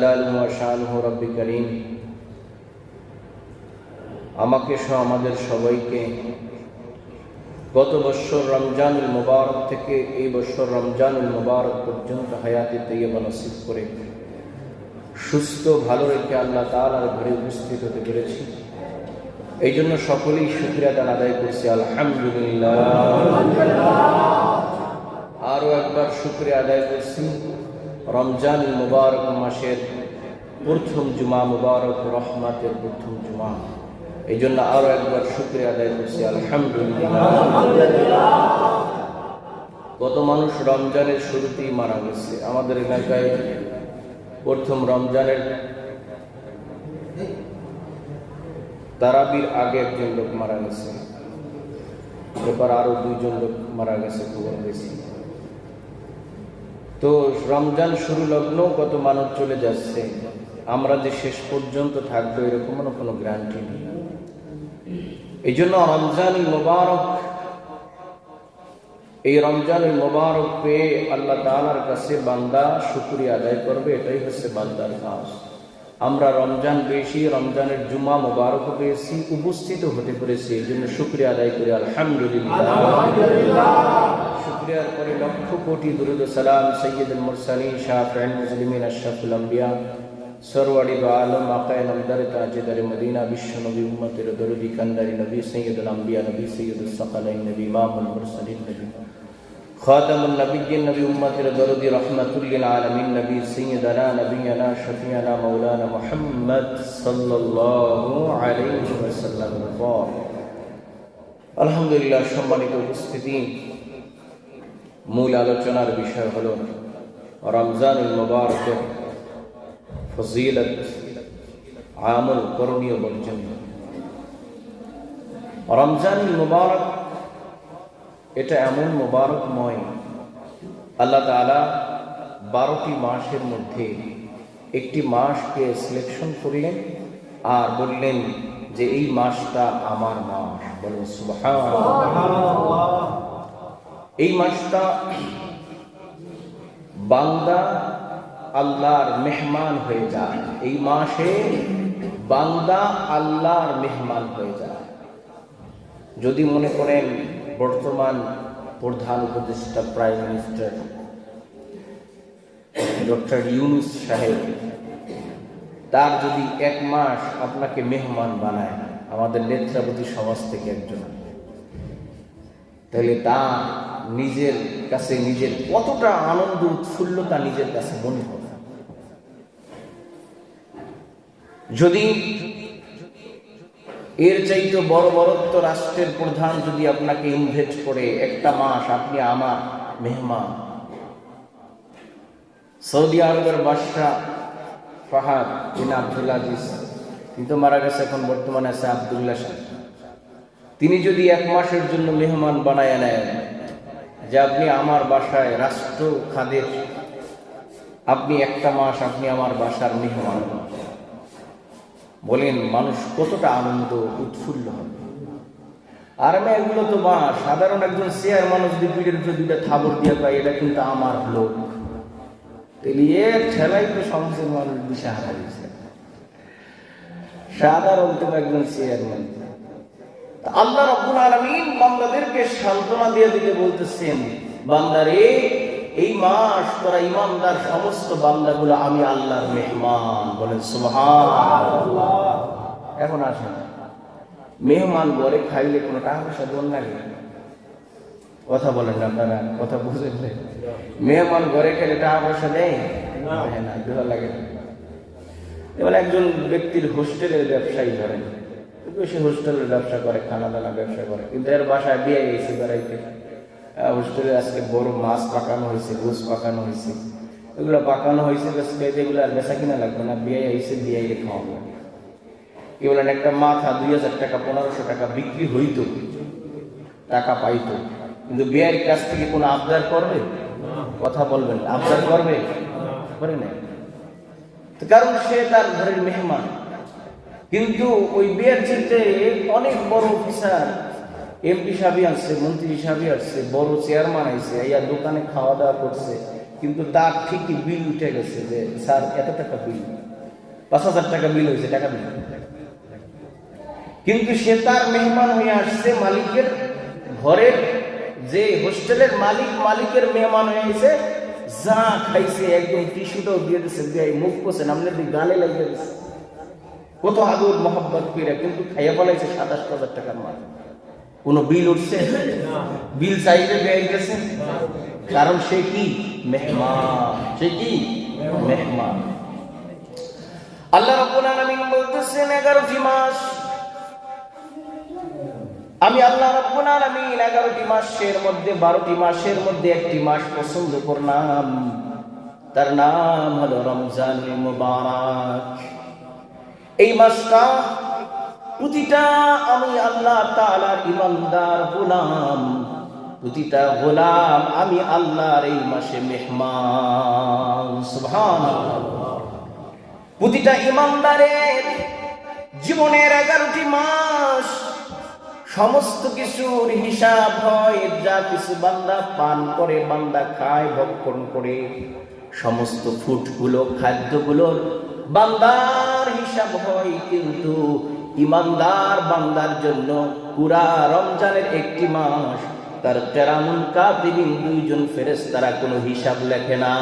রব্বি করিম। আমাকে সহ আমাদের সবাইকে গত বৎসর রমজানুল মুবারক থেকে এই বছর রমজানুল মুবারক পর্যন্ত হায়াতে তৈবা নসিব করে সুস্থ, ভালো রেখে আল্লাহ তালার ঘরে উপস্থিত হতে পেরেছি। এই জন্য সকলেই শুক্রিয়া তার আদায় করছি, আলহামদুলিল্লাহ। আরও একবার শুক্রিয়া আদায় করছি। রমজান মুবারক মাসের প্রথম জুমা মুবারক, রহমাতের প্রথম জুমা। এই জন্য আরও একবার শুক্রিয়া আদায় করছি, আলহামদুলিল্লাহ। কত মানুষ রমজানের শুরুতেই মারা গেছে। আমাদের এলাকায় প্রথম রমজানের তারাবির আগে একজন লোক মারা গেছে। এবার আরও দুইজন লোক মারা গেছে, খবর বেশি তো রমজান শুরু লগ্ন কত মানুষ চলে যাচ্ছে, আমরা যে শেষ পর্যন্ত থাকব এরকম কোনো গ্যারান্টি নেই। এই জন্য রমজান মোবারক, এই রমজান মোবারক পেয়ে আল্লাহ তালার কাছে বান্দা শুক্রিয়া আদায় করবে, এটাই হচ্ছে বান্দার কাজ। আমরা রমজান পেয়েছি রমজানের জুমা মোবারক পেয়েছি উপস্থিত হতে পেরেছি এই জন্য শুক্রিয়া আদায় করি আলহামদুলিল্লাহ। শুক্রিয়ার পরে লক্ষ কোটি দুরুদ সালাম সৈয়দ মুরসালিন শাহ ফ্রেন্ড মুসলিমিন আশরাফুল আম্বিয়া সরওয়াড়ি বা আলম আকায় নমদার তাজেদারে মদিনা বিশ্ব নবী উম্মতের দরুদি কান্দারি নবী সৈয়দুল আম্বিয়া নবী সৈয়দুল সকালাইন নবী ইমামুল মুরসালিন নবী। خاتم النبيين نبي أمة الدرد رحمة للعالمين نبي سيدنا نبينا شفيعنا مولانا محمد صلى الله عليه وسلم الفار আলহামদুলিল্লাহ সম্মানিত উপস্থিতি মূল আলোচনার বিষয় হল রমজান মুবারকের ফজিলত আমল করণীয় বর্জন রমজান মুবারক এটা এমন মোবারকময়। আল্লাহ তালা বারোটি মাসের মধ্যে একটি মাসকে সিলেকশন করলেন আর বললেন যে এই মাসটা আমার মাস। বলেন এই মাসটা বান্দা আল্লাহর মেহমান হয়ে যায়। এই মাসে বান্দা আল্লাহর মেহমান হয়ে যায়। যদি মনে করেন বর্তমান প্রধান উপদেষ্টা প্রাইম মিনিস্টার ডক্টর ইউনুস সাহেব, তার যদি এক মাস আপনাকে মেহমান বানায়, আমাদের নেত্রাপতি সমাজ থেকে একজন, তাহলে তার নিজের কাছে নিজের কতটা আনন্দ উৎফুল্লতা নিজের কাছে মনে হবে? যদি এর চাইতে বড় বড়ত্ব রাষ্ট্রের প্রধান যদি আপনাকে ইনভেস্ট করে, একটা মাস আপনি আমার মেহমান। সৌদি আরবের বাদশাহ ফাহাদ বিন আব্দুল আজিজ, তিনি তো মারা গেছে এখন বর্তমানে, আছে আবদুল্লাহ শাহ তিনি যদি এক মাসের জন্য মেহমান বানায় নেন, যে আপনি আমার বাসায় রাষ্ট্র খাদের, আপনি একটা মাস আপনি আমার বাসার মেহমান। বলেন, মানুষ কতটা আনন্দ উৎফুল্ল হবে। আর আমি এগুলো তো বা, সাধারণ একজন শেয়ার মানুষ যদি পিঠের উপরে দুইটা থাবর দিয়ে পাই এটা কিন্তু আমার লোক। তাহলে এর ঠেলাই তো সমাজের মানুষ দিশা হারিয়েছে সাধারণ তো একজন চেয়ারম্যান আল্লাহ রব্বুল আলমিন বান্দাদেরকে সান্ত্বনা দিয়ে দিতে বলতেছেন, বান্দারে এই মাস তোরা ইমানদার সমস্ত বান্দাগুলো আমি আল্লাহর মেহমান বলেন এখন আসেন। মেহমান ঘরে খাইলে কোনো টাকা পয়সা দোন লাগে? কথা বলেন আপনারা কথা বুঝেন মেহমান ঘরে খেলে টাকা পয়সা দেয়? না। লাগে এবার একজন ব্যক্তির হোস্টেলের ব্যবসায়ী ধরেন সে হোস্টেলের ব্যবসা করে খানা দানা ব্যবসা করে কিন্তু এর বাসায় বিয়ে গেছে বেড়াইতে। হোস্টেলে আজকে বড় মাছ পাকানো হয়েছে গোস পাকানো হয়েছে। এগুলো পাকানো হয়েছে, বেশ এগুলো আর বেচা কিনা লাগবে না বিয়ে আইসে বিয়ে খাওয়াবো। কি বলেন একটা মাথা দুই হাজার টাকা, পনেরোশো টাকা বিক্রি হইতো, টাকা পাইতো। কিন্তু বিয়ের কাছ থেকে কোনো আবদার করবে? কথা বলবেন, আবদার করবে? করে না কারণ সে তার ঘরের মেহমান। কিন্তু ওই বিয়ের চিন্তে অনেক বড় অফিসার এমপি সাহেব আসছে, মন্ত্রী সাহেব আসছে, বড় চেয়ারম্যান আইছে ইয়া দোকানে খাওয়া দাওয়া করছে। কিন্তু তার ঠিকই বিল উঠে গেছে যে, স্যার, এত টাকা বিল? পাঁচ হাজার টাকা বিল হয়েছে, টাকা বিল। কিন্তু সে তার মেহমান হয়ে আসছে, মালিকের ঘরের যে হোস্টেলের মালিক, মালিকের মেহমান হয়ে গেছে যা খাইছে, একদম টিস্যুটাও দিয়ে দিছে, দিয়ে মুখ পোষে নামলে দিয়ে গালে লাগিয়ে দিছে। কত আদর মোহাম্মত কইরা কিন্তু খাইয়া ফলাইছে সাতাশ হাজার টাকার মাল। কোনো বিল উঠছে? বিল চাইলে বেয়ে গেছে। কারণ সে কি? মেহমান। সে কি? মেহমান। আল্লাহ রাব্বুল আলামিন বলতেছেন 11টি মাস। আমি আল্লাহ রাব্বুল আলামিন 11টি মাসের মধ্যে 12টি মাসের মধ্যে একটি মাস পছন্দ করলাম। তার নাম হলো রমজানুল মুবারক। এই মাসটা প্রতিটা আমি আল্লাহ তাআলার ইমানদার গোলাম। প্রতিটা গোলাম আমি আল্লাহর এই মাসে মেহমান। প্রতিটা ইমানদারের জীবনের এগারোটি মাস সমস্ত কিছুর হিসাব হয়, যা কিছু বান্দা পান করে, বান্দা খায়, ভক্ষণ করে। সমস্ত ফুটগুলো খাদ্যগুলোর বান্দার হিসাব হয়, কিন্তু ইমানদার বান্দার জন্য পুরা রমজানের একটি মাস, তার তেরামুল কাতিবিন দুইজন ফেরেস তারা কোনো হিসাব লেখে না।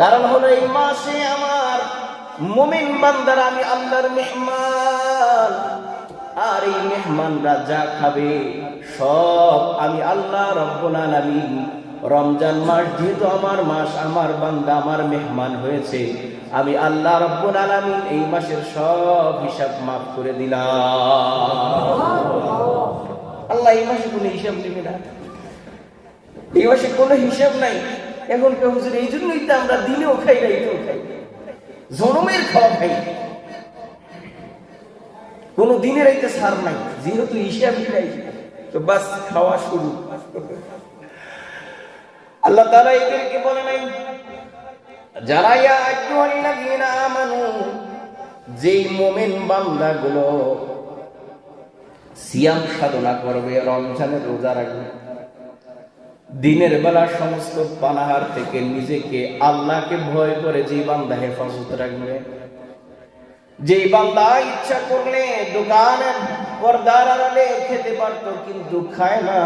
কারণ হলো এই মাসে আমার মুমিন বান্দার, আমি আল্লাহর মেহমান। আর এই মেহমানরা যা খাবে, সব আমি আল্লাহ রব্বুল আলামিন। রমজান মাস যেহেতু আমার মাস, আমার বান্দা, আমার মেহমান হয়েছে আমি আল্লাহ রব্বুল আলামিন এই মাসের সব হিসাব মাফ করে দিলাম। আল্লাহ এই মাসে কোনো হিসাব নেবে না। এই মাসে কোনো হিসাব নাই। এখন কেউ এই জন্যই তো আমরা দিনেও খাই, রাইতেও খাই। জনমের খাওয়া খাই। কোনো দিনে রাইতে সার নাই, যেহেতু হিসাবই নাই, তো বাস খাওয়া শুরু। আল্লাহ তারা এদেরকে বলে নাই যারা যেই মোমেন বান্দাগুলো সিয়াম সাধনা করবে রমজানের রোজা রাখবে দিনের বেলা সমস্ত পানাহার থেকে নিজেকে আল্লাহকে ভয় করে যে বান্দা হেফাজত রাখবে যে বান্দা ইচ্ছা করলে দোকানের পর্দার আড়ালে খেতে পারত কিন্তু খায় না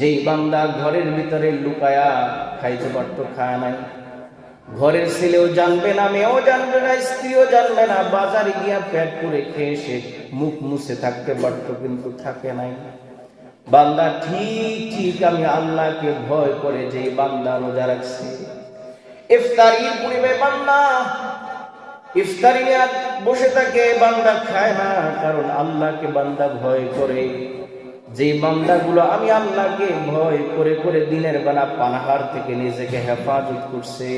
যেই বান্দা ঘরের ভিতরে লুকায়া খাইতে পারত খায় নাই। ঘরের ছেলেও জানবে না, মেয়েও জানবে না, স্ত্রীও জানবে না, বাজারে গিয়া পেট করে খেয়ে সে মুখ মুছে থাকতে পারত কিন্তু থাকে নাই। বান্দা ঠিক ঠিক আমি আল্লাহকে ভয় করে যে বান্দা রোজা রাখছে। ইফতারির পূর্বে বান্দা, ইফতারি বসে থাকে, বান্দা খায় না, কারণ আল্লাহকে বান্দা ভয় করে। যে বান্দাগুলো আমি আল্লাহকে ভয় করে করে দিনের বেলা পানাহার থেকে নিজেকে হেফাজত করছে,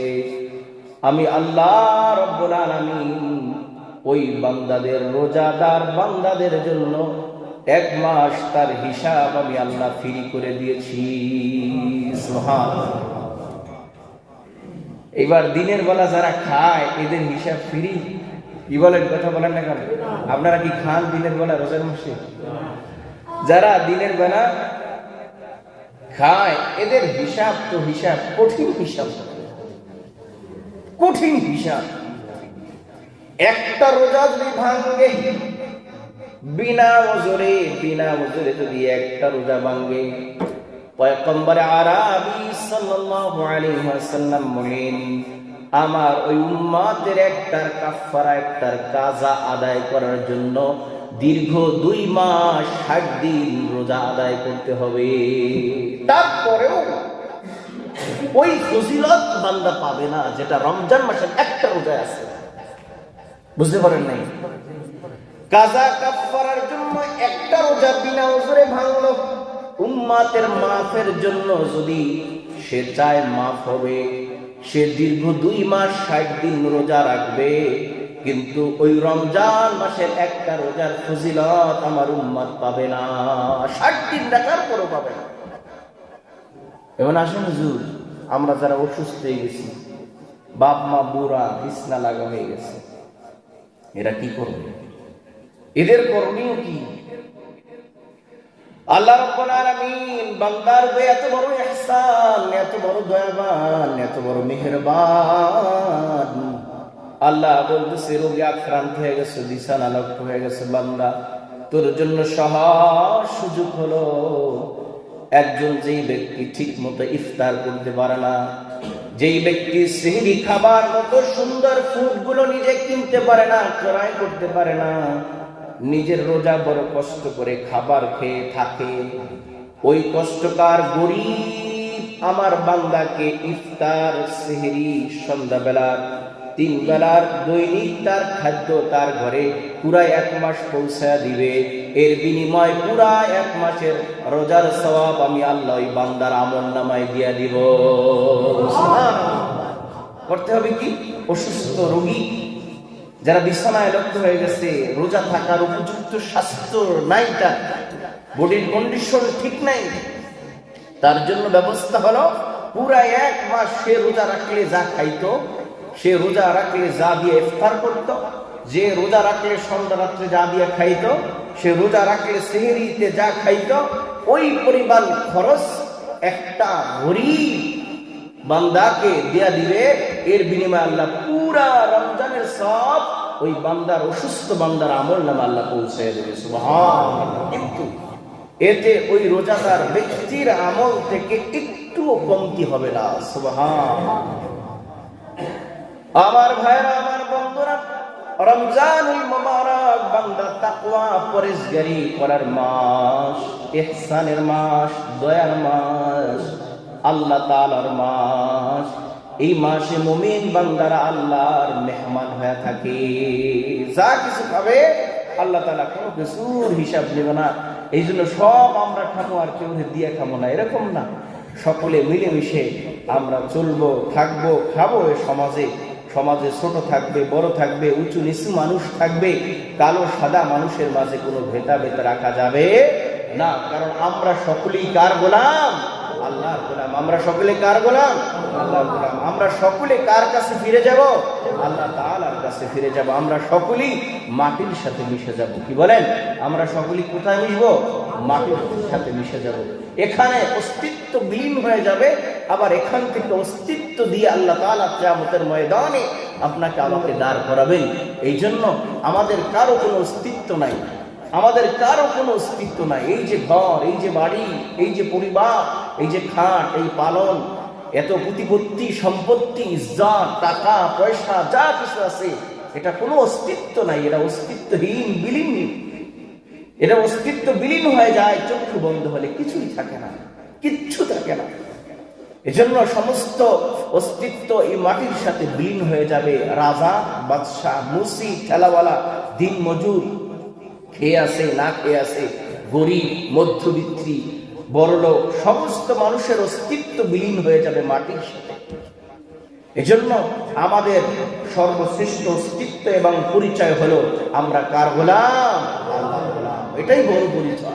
আমি আল্লাহ রব্বুল আলামিন ওই বান্দাদের রোজাদার বান্দাদের জন্য এক মাস তার হিসাব আমি আল্লাহ ফ্রি করে দিয়েছি। এবার দিনের বেলা যারা খায়, এদের হিসাব ফ্রি। কি বলেন, কথা বলেন না কেন? আপনারা কি খান দিনের বেলা, রোজার মাসে? যারা দিনের বেলা খায়, এদের হিসাব তো হিসাব, কঠিন হিসাব। কঠিন হিসাব। একটা রোজা যদি ভাঙ্গে বিনা ওজরে বিনা ওজরে যদি একটা রোজা ভাঙ্গে পয়গম্বর আরাবি সাল্লাল্লাহু আলাইহি ওয়াসাল্লাম বলেন, আমার ওই উম্মাতের একটার কাফারা একটার কাজা আদায় করার জন্য দীর্ঘ দুই মাস ষাট দিন রোজা আদায় করতে হবে। তারপরেও ওই ফজিলত বান্দা পাবে না, যেটা রমজান মাসের একটা রোজা আছে। বুঝতে পারেন নাই? কাজা কাফারার জন্য একটা রোজা বিনা ওজরে ভাঙলো। উম্মাতের মাফের জন্য যদি সে চায় মাফ হবে, সে দীর্ঘ দুই মাস ষাট দিন রোজা রাখবে কিন্তু ওই রমজান মাসের একটা রোজার ফজিলত আমার উম্মাত পাবে না ষাট দিন রাখার পরও পাবে না। এখন আসুন হুজুর, আমরা যারা অসুস্থ হয়ে গেছি, বাপ, মা, বুড়া, বিছনা লাগা হয়ে গেছে, এরা কি করবে? এদের করণীয় কি? আল্লাহ রাব্বুল আলামিন বান্দার উপরে এত বড় ইহসান, এত বড় দয়াবান, এত বড় মেহেরবান। আল্লাহ বলতেছে, রোগে আক্রান্ত হয়ে গেছে, বিছানা লক্ষ্য হয়ে গেছে, বান্দা। তোর জন্য সহজ সুযোগ হলো, একজন যেই ব্যক্তি ঠিক মতো ইফতার করতে পারে না, যেই ব্যক্তি সেহরি খাবার মতো সুন্দর ফুডগুলো নিজে কিনতে পারে না, ক্রয় করতে পারে না, নিজের রোজা বড় কষ্ট করে খাবার খেয়ে থাকে। ওই কষ্টকার গরিব আমার বান্দাকে ইফতার, সেহরি সন্ধ্যাবেলার তিন বেলার দৈনিক তার খাদ্য তার ঘরে পুরা এক মাস পৌঁছায় দিবে। এর বিনিময় পুরা এক মাসের রোজার সওয়াব আমি আল্লাহ বান্দার আমল নামায় দিয়া দিব। করতে হবে কি? অসুস্থ রোগী যারা বিছানায় লক্ষ্য হয়ে গেছে রোজা থাকার উপযুক্ত স্বাস্থ্য নাই তার। বডির কন্ডিশন ঠিক নাই। তার জন্য ব্যবস্থা হলো পুরা এক মাস সে রোজা রাখলে যা খাইতো সে রোজা রাখলে যা দিয়ে ইফতার করত, যে রোজা রাখলে সন্ধ্যা রাত্রে যা দিয়ে খাইতো, সে রোজা রাখলে সেহেরিতে যা খাইত, ওই পরিমাণ খরচ একটা গরিব বান্দাকে দেয়া দিবে এর বিনিময়ে আল্লাহ পুরা রমজানের সব ওই বান্দার অসুস্থ বান্দার আমল নামে আল্লাহ পৌঁছে দেবে। কিন্তু এতে ওই রোজাদার ব্যক্তির আমল থেকে একটুও কমতি হবে না সুবহান আমার ভাইরা আমার বন্ধুরা, রমজানুল মুবারক বান্দা তাকওয়া পরেশগারি করার মাস, ইহসানের মাস, দয়ার মাস, আল্লাহ তাআলার মাস। এই মাসে মুমিন বান্দারা আল্লাহর মেহমান হয়ে থাকে। যা কিছু খাবে, আল্লাহ তাআলা কোনো কিছুর হিসাব নেবে না। এই জন্য সব আমরা খাব আর কেউ দিয়ে খাব না, এরকম না। সকলে মিলেমিশে আমরা চলবো, থাকব, খাব এ সমাজে। সমাজে ছোট থাকবে, বড় থাকবে, উঁচু নিচু মানুষ থাকবে, কালো, সাদা মানুষের মাঝে কোনো ভেদাভেদ রাখা যাবে না। কারণ আমরা সকলেই কার গোলাম? আল্লাহর গোলাম। আমরা সকলে কার গোলাম? আল্লাহর গোলাম। আমরা সকলে কার কাছে ফিরে যাব? আল্লাহ তাআলার কাছে ফিরে যাব। আমরা সকলেই মাটির সাথে মিশে যাব। কি বলেন? আমরা সকলেই কোথায় মিশবো? মাটির সাথে মিশে যাব। এখানে অস্তিত্ব বিলীন হয়ে যাবে। আবার এখান থেকে অস্তিত্ব দিয়ে আল্লাহ তাআলা কিয়ামতের ময়দানে আপনাকে আমাকে দাঁড় করাবেন। এই জন্য আমাদের কারও কোনো অস্তিত্ব নাই। আমাদের কারও কোনো অস্তিত্ব নাই। এই যে ঘর, এই যে বাড়ি, এই যে পরিবার, এই যে খাট, এই পালন, এত প্রতিপত্তি সম্পত্তি ইজ্জত টাকা, পয়সা, যা কিছু আছে, এটা কোনো অস্তিত্ব নাই। এটা অস্তিত্বহীন, বিলীন। এটা অস্তিত্ব বিলীন হয়ে যায়, চক্ষু বন্ধ হলে কিছুই থাকে না। কিচ্ছু থাকে না। এজন্য সমস্ত অস্তিত্ব এই মাটির সাথে বিলীন হয়ে যাবে। রাজা, বাদশাহ, মুসি, ঠেলাওয়ালা, দিন মজুর, খেয়ে আসে, না খেয়ে আসে, গরিব মধ্যবিত্রী বড়লোক, সমস্ত মানুষের অস্তিত্ব বিলীন হয়ে যাবে মাটির সাথে। এজন্য আমাদের সর্বশ্রেষ্ঠ অস্তিত্ব এবং পরিচয় হলো আমরা কার গোলাম। এটাই বড় পরিচয়।